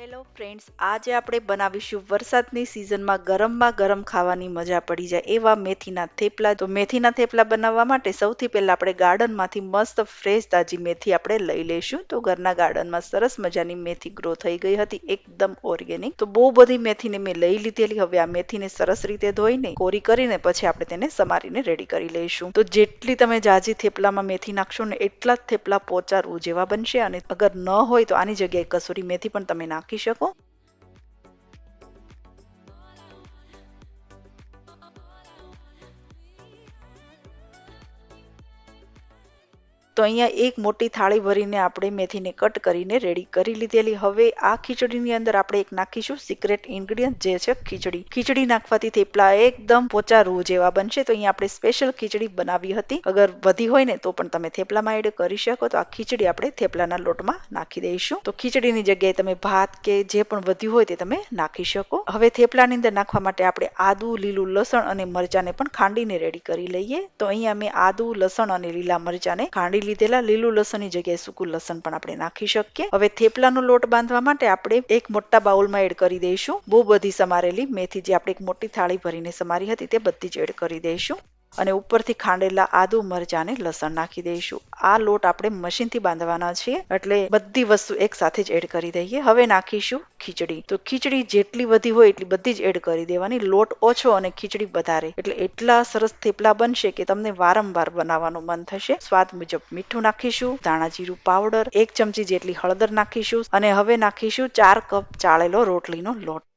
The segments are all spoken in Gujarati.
હેલો ફ્રેન્ડ્સ, આજે આપણે બનાવીશું વરસાદની સિઝનમાં ગરમમાં ગરમ ખાવાની મજા પડી જાય એવા મેથીના થેપલા. તો મેથીના થેપલા બનાવવા માટે સૌથી પહેલાં આપણે ગાર્ડનમાંથી મસ્ત ફ્રેશ તાજી મેથી આપણે લઈ લઈશું. તો ઘરના ગાર્ડનમાં સરસ મજાની મેથી ગ્રો થઈ ગઈ હતી, એકદમ ઓર્ગેનિક તો બહુ બધી મેથીને મેં લઈ લીધેલી, હવે આ મેથીને સરસ રીતે ધોઈને કોરી કરીને પછી આપણે તેને સમારીને રેડી કરી લઈશું. તો જેટલી તમે જાજી થેપલામાં મેથી નાખશો ને એટલા જ થેપલા પોચા રૂ જેવા બનશે અને અગર ન હોય તો આની જગ્યાએ કસૂરી મેથી પણ તમે નાખી શકો. તો અહીંયા એક મોટી થાળી ભરીને આપણે મેથીને કટ કરીને રેડી કરી લીધેલી. હવે આ ખીચડીની અંદર આપણે એક નાખીશું સિક્રેટ ઇન્ગ્રીડિયન્ટ જે છે ખીચડી. ખીચડી નાખવાથી થેપલા એકદમ પોચા રૂ જેવા બનશે. તો અહીંયા આપણે સ્પેશિયલ ખીચડી બનાવી હતી. અગર વધી હોય ને તો પણ તમે થેપલામાં એડ કરી શકો. તો આ ખીચડી આપણે થેપલાના લોટમાં નાખી દઈશું. તો ખીચડીની જગ્યાએ તમે ભાત કે જે પણ વધ્યું હોય તે તમે નાખી શકો. હવે થેપલાની અંદર નાખવા માટે આપણે આદુ, લીલું લસણ અને મરચાને પણ ખાંડીને રેડી કરી લઈએ. તો અહીંયા મેં આદુ, લસણ અને લીલા મરચાને ખાંડી લીધેલા લીલું લસણની જગ્યાએ સૂકું લસણ પણ આપણે નાખી શકીએ. હવે થેપલાનો લોટ બાંધવા માટે આપણે એક મોટા બાઉલમાં એડ કરી દઈશું. બહુ બધી સમારેલી મેથી જે આપણે એક મોટી થાળી ભરીને સમારી હતી તે બધી જ એડ કરી દઈશું. અને ઉપરથી ખાંડેલા આદુ મરચાં અને લસણ નાખી દઈશું. આ લોટ આપણે મશીનથી બાંધવાના છીએ, એટલે બધી વસ્તુ એક સાથે જ એડ કરી દઈએ. હવે નાખીશું ખીચડી. તો ખીચડી જેટલી વધી હોય એટલી બધી જ એડ કરી દેવાની. લોટ ઓછો અને ખીચડી વધારે. એટલે એટલા સરસ થેપલા બનશે કે તમને વારંવાર બનાવવાનું મન થશે. સ્વાદ મુજબ મીઠું નાખીશું, ધાણા જીરું પાવડર, એક ચમચી જેટલી હળદર નાખીશું અને હવે નાખીશું ચાર કપ ચાળેલો રોટલીનો લોટ.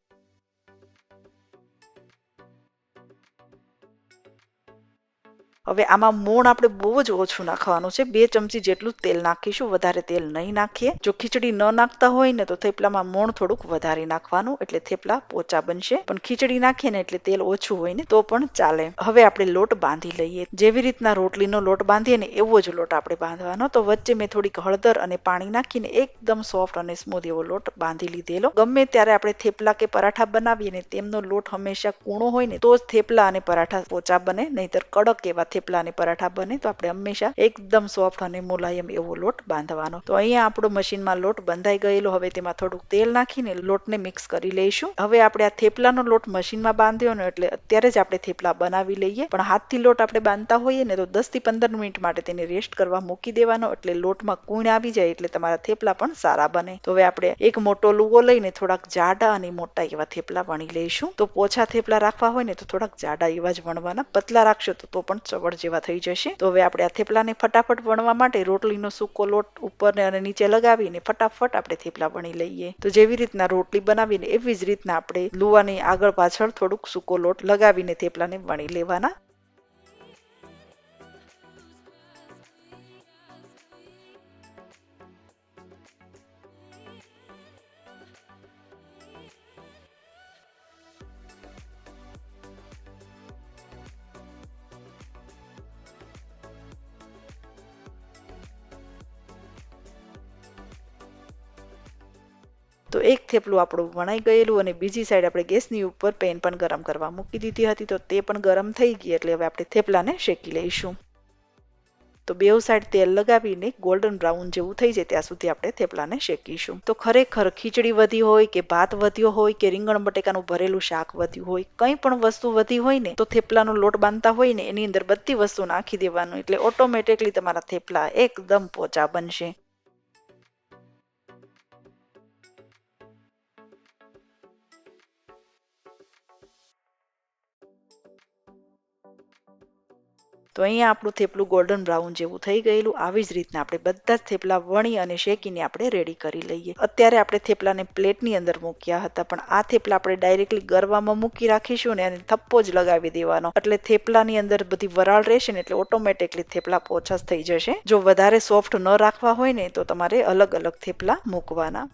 હવે આમાં મોણ આપણે બહુ જ ઓછું નાખવાનું છે. બે ચમચી જેટલું તેલ નાખીશું, વધારે તેલ નહીં નાખીએ. જો ખીચડી ન નાખતા હોય ને તો થેપલામાં મોણ થોડુંક વધારે નાખવાનું, એટલે થેપલા પોચા બનશે. પણ ખીચડી નાખીએ ને એટલે તેલ ઓછું હોય ને તો પણ ચાલે. હવે આપણે લોટ બાંધી લઈએ. જેવી રીતના રોટલીનો લોટ બાંધીએ ને એવો જ લોટ આપણે બાંધવાનો. તો વચ્ચે મેં થોડીક હળદર અને પાણી નાખીને એકદમ સોફ્ટ અને સ્મૂધ એવો લોટ બાંધી લીધેલો. ગમે ત્યારે આપણે થેપલા કે પરાઠા બનાવીએ ને તેમનો લોટ હંમેશા કૂણો હોય ને તો જ થેપલા અને પરાઠા પોચા બને. નહીતર કડક એવા થેપલા અને પરાઠા બને, તો આપણે હંમેશા એકદમ સોફ્ટ અને મુલાયમ એવો લોટ બાંધવાનો. તો અહીંયા આપણો મશીનમાં લોટ બંધાઈ ગયેલો, હવે તેમાં થોડુંક તેલ નાખીને લોટને મિક્સ કરી લઈશું. હવે આપણે આ થેપલાનો લોટ મશીનમાં બાંધ્યો ને એટલે અત્યારે જ આપણે થેપલા બનાવી લઈએ. પણ હાથથી લોટ આપણે બાંધતા હોઈએ ને, તો દસથી પંદર મિનિટ માટે તેને રેસ્ટ કરવા મૂકી દેવાનો, એટલે લોટમાં કૂણ આવી જાય એટલે તમારા થેપલા પણ સારા બને. તો હવે આપણે એક મોટો લુગો લઈને થોડાક જાડા અને મોટા એવા થેપલા વણી લઈશું. તો પોછા થેપલા રાખવા હોય ને, તો થોડાક જાડા એવા જ વણવાના. પતલા રાખશો તો પણ ચવડ જેવા થઈ જશે. તો હવે આપણે આ થેપલાને ફટાફટ વણવા માટે રોટલીનો સૂકો લોટ ઉપર અને નીચે લગાવીને ફટાફટ આપણે થેપલા વણી લઈએ. તો જેવી રીતના રોટલી બનાવીને એવી જ રીતના આપણે લુવાની આગળ પાછળ થોડુંક સૂકો લોટ લગાવીને થેપલાને વણી લેવાના. તો એક થેપલું આપણું વણાઈ ગયેલું અને બીજી સાઈડ આપણે ગેસની ઉપર પેન પણ ગરમ કરવા મૂકી દીધી હતી. તો તે પણ ગરમ થઈ ગઈ એટલે હવે આપણે થેપલાને શેકી લઈશું. તો બેઉ સાઈડ તેલ લગાવીને ગોલ્ડન બ્રાઉન જેવું થઈ જાય ત્યાં સુધી આપણે થેપલાને શેકીશું. તો ખરેખર ખીચડી વધી હોય કે ભાત વધ્યો હોય કે રીંગણ બટેકાનું ભરેલું શાક વધ્યું હોય, કંઈ પણ વસ્તુ વધી હોય ને, તો થેપલાનો લોટ બાંધતા હોય ને, એની અંદર બધી વસ્તુ નાખી દેવાનું. એટલે ઓટોમેટિકલી તમારા થેપલા એકદમ પોચા બનશે. તો અહીંયા આપણું થેપલું ગોલ્ડન બ્રાઉન જેવું થઈ ગયેલું. આવી જ રીતના આપણે બધા જ થેપલા વણી અને શેકીને આપણે રેડી કરી લઈએ. અત્યારે આપણે થેપલાને પ્લેટની અંદર મૂક્યા હતા, પણ આ થેપલા આપણે ડાયરેક્ટલી ગરવામાં મૂકી રાખીશું ને અને થપ્પો જ લગાવી દેવાનો. એટલે થેપલાની અંદર બધી વરાળ રહેશે ને એટલે ઓટોમેટિકલી થેપલા પોચા થઈ જશે. જો વધારે સોફ્ટ ન રાખવા હોય ને તો તમારે અલગ અલગ થેપલા મૂકવાના.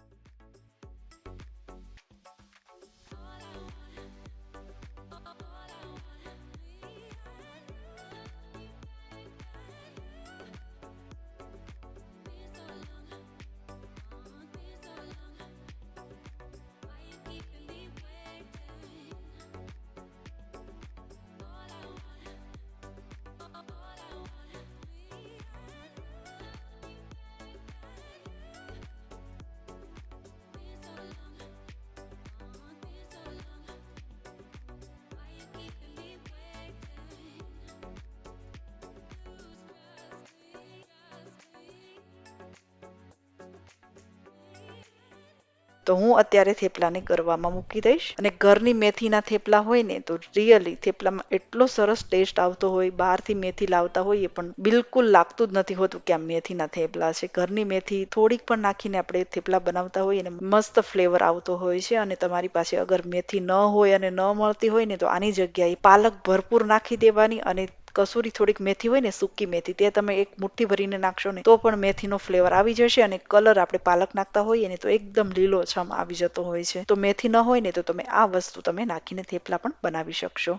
તો હું અત્યારે થેપલાને ગરવામાં મૂકી દઈશ. અને ઘરની મેથીના થેપલા હોય ને, તો રિયલી થેપલામાં એટલો સરસ ટેસ્ટ આવતો હોય, બહારથી મેથી લાવતા હોઈએ પણ બિલકુલ લાગતું જ નથી હોતું કે આ મેથીના થેપલા છે. ઘરની મેથી થોડીક પણ નાખીને આપણે થેપલા બનાવતા હોઈએ ને, મસ્ત ફ્લેવર આવતો હોય છે. અને તમારી પાસે અગર મેથી ન હોય અને ન મળતી હોય ને, તો આની જગ્યાએ પાલક ભરપૂર નાખી દેવાની અને કસૂરી થોડીક મેથી હોય ને, સૂકી મેથી, તે તમે એક મુઠ્ઠી ભરીને નાખશો ને, તો પણ મેથીનો ફ્લેવર આવી જશે અને કલર આપણે પાલક નાખતા હોઈએ ને, તો એકદમ લીલો છમ આવી જતો હોય છે. તો મેથી ન હોય ને, તો તમે આ વસ્તુ તમે નાખીને થેપલા પણ બનાવી શકશો.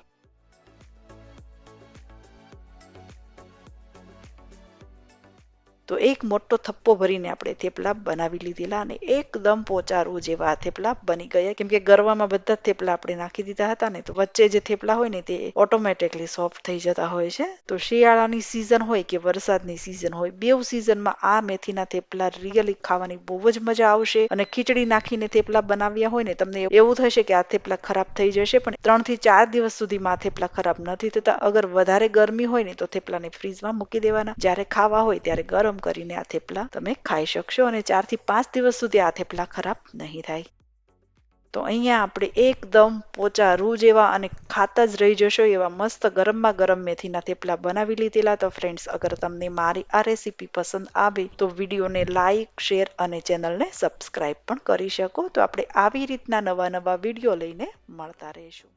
તો એક મોટો થપ્પો ભરીને આપણે થેપલા બનાવી લીધેલા અને એકદમ પોચારું જેવા થેપલા બની ગયા. કેમ કે ગરવામાં બધા થેપલા આપણે નાખી દીધા હતા ને, તો વચ્ચે જે થેપલા હોય ને તે ઓટોમેટિકલી સોફ્ટ થઈ જતા હોય છે. તો શિયાળાની સિઝન હોય કે વરસાદની સિઝન હોય બેવ સિઝનમાં આ મેથીના થેપલા રિયલી ખાવાની બહુ જ મજા આવશે. અને ખીચડી નાખીને થેપલા બનાવ્યા હોય ને, તમને એવું થશે કે આ થેપલા ખરાબ થઈ જશે, પણ ત્રણથી ચાર દિવસ સુધીમાં આ થેપલા ખરાબ નથી થતા. અગર વધારે ગરમી હોય ને, તો થેપલાને ફ્રીજમાં મૂકી દેવાના. જ્યારે ખાવા હોય, ત્યારે ગરમ કરીને આ થેપલા તમે ખાઈ શકશો અને ચારથી પાંચ દિવસ સુધી આ થેપલા ખરાબ નહીં થાય. તો અહીંયા આપણે એકદમ પોચા રૂ જેવા અને ખાતા જ રહી જશો એવા મસ્ત ગરમમાં ગરમ મેથીના થેપલા બનાવી લીધેલા. તો ફ્રેન્ડ્સ અગર તમને મારી આ રેસીપી પસંદ આવે તો વિડીયોને લાઈક શેર અને ચેનલને સબસ્ક્રાઈબ પણ કરી શકો. તો આપણે આવી રીતના નવા નવા વીડિયો લઈને મળતા રહીશું.